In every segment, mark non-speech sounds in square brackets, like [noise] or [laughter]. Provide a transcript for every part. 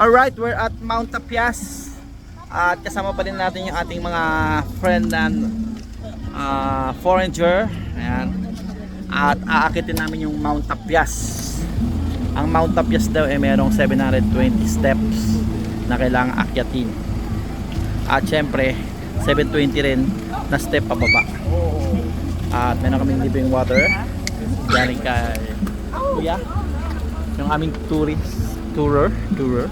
Alright, we're at Mount Tapias. At kasama pa rin natin yung ating mga friend and uh, foreigner. Ayan. At aakitin namin yung Mount Tapias. Ang Mount Tapias daw ay merong 720 steps na kailangang akyatin. At syempre, 720 rin na step pababa. At meron kaming libreng water. Galing kay Kuya. Yung aming tourist tourer, tourer.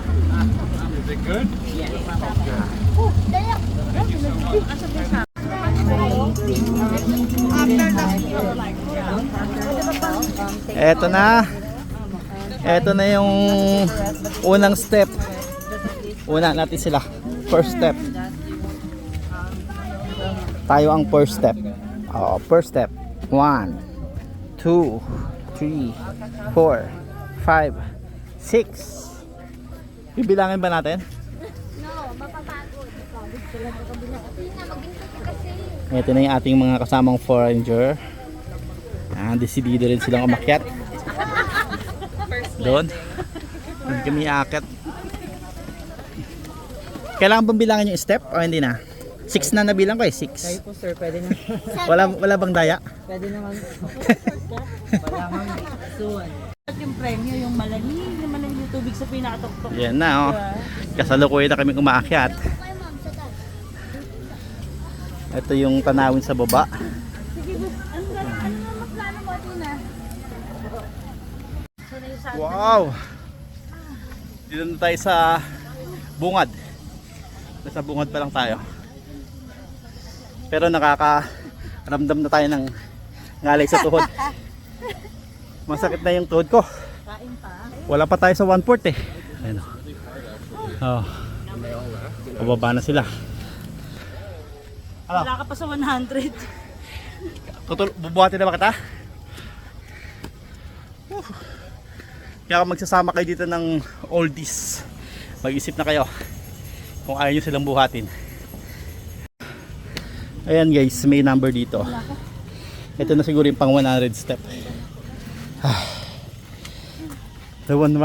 Eto na. Eto na yung unang step. Una natin sila. First step. Tayo ang first step. Oh, first step. One, two, three, four, five, six. Bibilangin ba natin? No, mapapagod. Ito na yung ating mga kasamang foreigner. Ah, desidido rin silang umakyat. Doon. Hindi kami aakyat. Kailangan bang bilangin yung step o hindi na? Six na nabilang ko eh, Kayo six. po sir, pwede na. Wala, wala bang daya? Pwede naman. [laughs] Wala mang suwan. yung premyo, yung malalim naman tubig sa pinakatuktok. Yan na oh. Kasalukuyan na kami umaakyat. Ito yung tanawin sa baba. Ano ano Wow! Dito na tayo sa bungad. Nasa bungad pa lang tayo. Pero nakaka-ramdam na tayo ng ngalay sa tuhod. [laughs] Masakit na yung tuhod ko. kain pa. Wala pa tayo sa 1-4 eh. Ayun. Oh. Pababa na sila. Ano? Wala ka pa sa 100. Tutul bubuhatin na ba kita? Whew. Kaya kung magsasama kayo dito ng oldies, mag-isip na kayo kung ayaw nyo silang buhatin. Ayan guys, may number dito. Ito na siguro yung pang 100 step. Ah. The 100.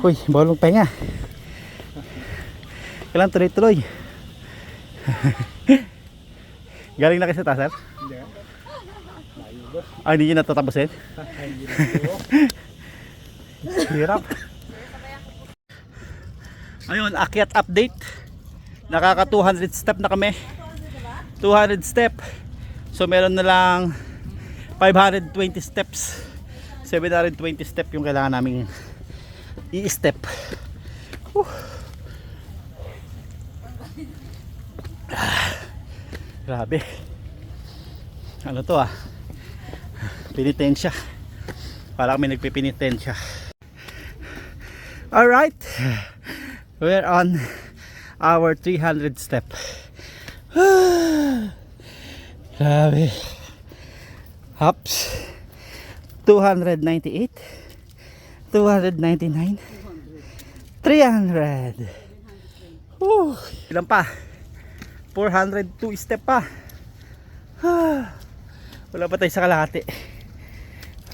Uy, bawal mong pahinga. Kailan tuloy-tuloy. [laughs] Galing na kayo sa taas, sir? Ah, hindi nyo natatapusin? Hirap. [laughs] Ayun, akyat update. Nakaka 200 step na kami. 200 step. So meron na lang 520 steps. 720 step yung kailangan naming i-step. Ah, grabe. Ano to ah? Pinitensya. Para kami nagpipinitensya. Alright. We're on our 300 step. [sighs] Grabe. Hops. 298. 299. 300. Whew. Ilan pa? 402 step pa. Wala pa tayo sa kalahati.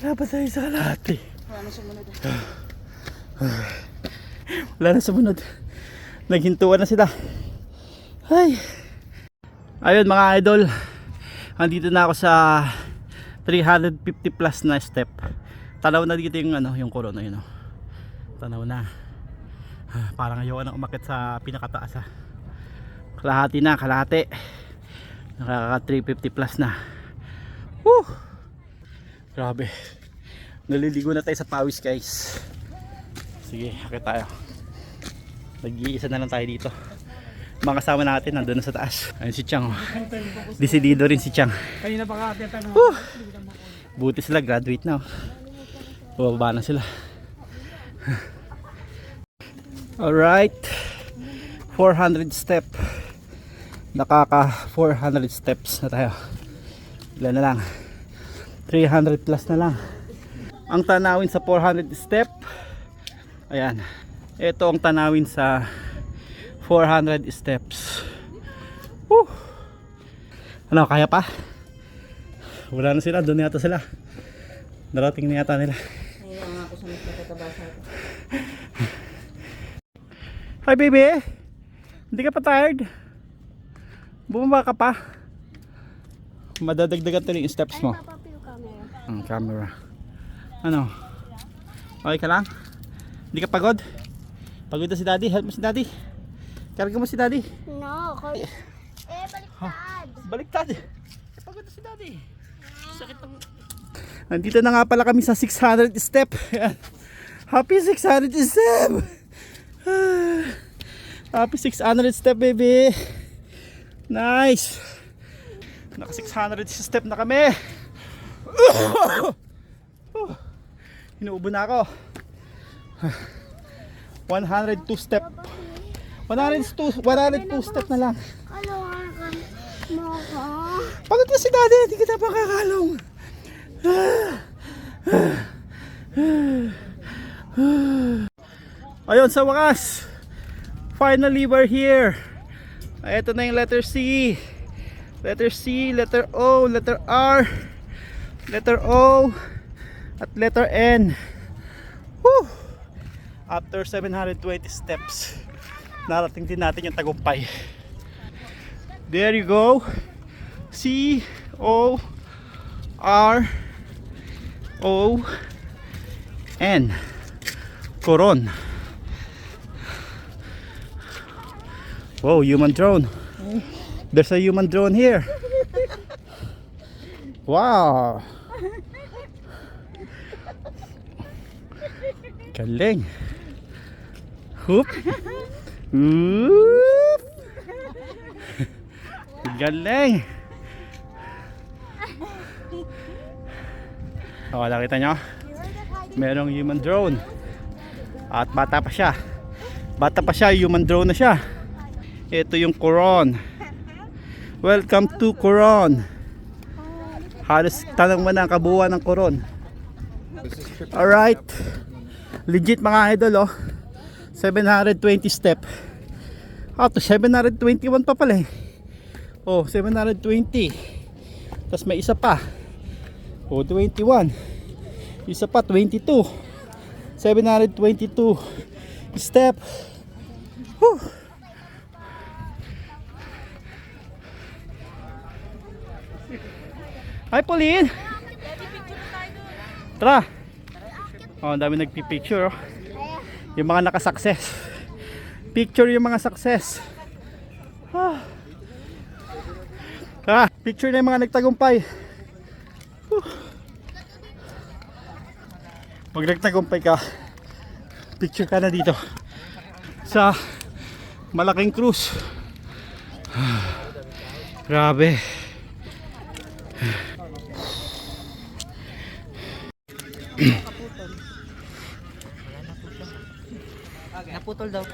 Wala pa tayo sa kalahati. Wala na sumunod. Naghintuan na sila. Ay. Ayun mga idol. Andito na ako sa 350 plus na step. Tanaw na dito yung ano, yung corona yun. Oh. Tanaw na. Ah, Parang ayaw na umakit sa pinakataas ah. Kalahati na, kalahati. Nakaka 350 plus na. Woo! Grabe. Naliligo na tayo sa pawis guys. Sige, akit tayo. Nag-iisa na lang tayo dito. Mga kasama natin nandun na sa taas. Ayun si Chang. oh. Desidido rin si Chang. Kanina pa ka, Whew! Buti sila, graduate na. oh. Bababa na sila. [laughs] Alright. 400 step. Nakaka 400 steps na tayo. Ilan na lang. 300 plus na lang. Ang tanawin sa 400 step. Ayan. Ito ang tanawin sa 400 steps. Woo! Ano, kaya pa? Wala na sila, doon yata sila. Narating na yata nila. Hi baby. Hindi ka pa tired? Bumaba ka pa? Madadagdagan to yung steps mo. Ang camera. Ano? Okay ka lang? Hindi ka pagod? Pagod na si daddy. Help mo si daddy. Karga mo si daddy. No. Eh, baliktad. Baliktad. Pagod na si daddy. Sakit ng... Andito na nga pala kami sa 600 step. Ayan. Happy 600 step. [sighs] Happy 600 step baby. Nice. Naka 600 step na kami. [sighs] Inuubo na ako. [sighs] 102 step. 102, 102 step na lang. Kalungan ka mo ko. Pagod na si daddy, hindi kita pakakalong. Ayun, sa wakas. Finally, we're here. Ito na yung letter C. Letter C, letter O, letter R, letter O, at letter N. Woo! After 720 steps, narating din natin yung tagumpay. There you go. C O R O N Coron. Whoa, human drone. There's a human drone here. Wow. Galing. Hoop. Oop. [laughs] Galing. O, nakita nyo? Merong human drone. At bata pa siya. Bata pa siya, human drone na siya. Ito yung Coron. Welcome to Coron. Halos tanong mo na ang kabuuan ng Coron. Alright. Legit mga idol oh. 720 step. Ah, to 721 pa pala eh. Oh, 720. Tapos may isa pa. Oh, 21. Isa pa, 22. 722 step. Whew. Hi, Pauline. Tara. Oh, ang dami nagpi-picture. Oh. Yung mga nakasuccess. Picture yung mga success. Ah. Ah, picture na yung mga nagtagumpay. Whew. Pag nagtagumpay ka, picture ka na dito sa malaking cruise. Grabe. Naputol daw.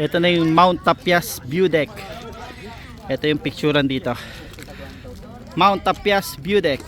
Ito na yung Mount Tapias View Deck. Ito yung picturean dito. Mount Tapias View Deck.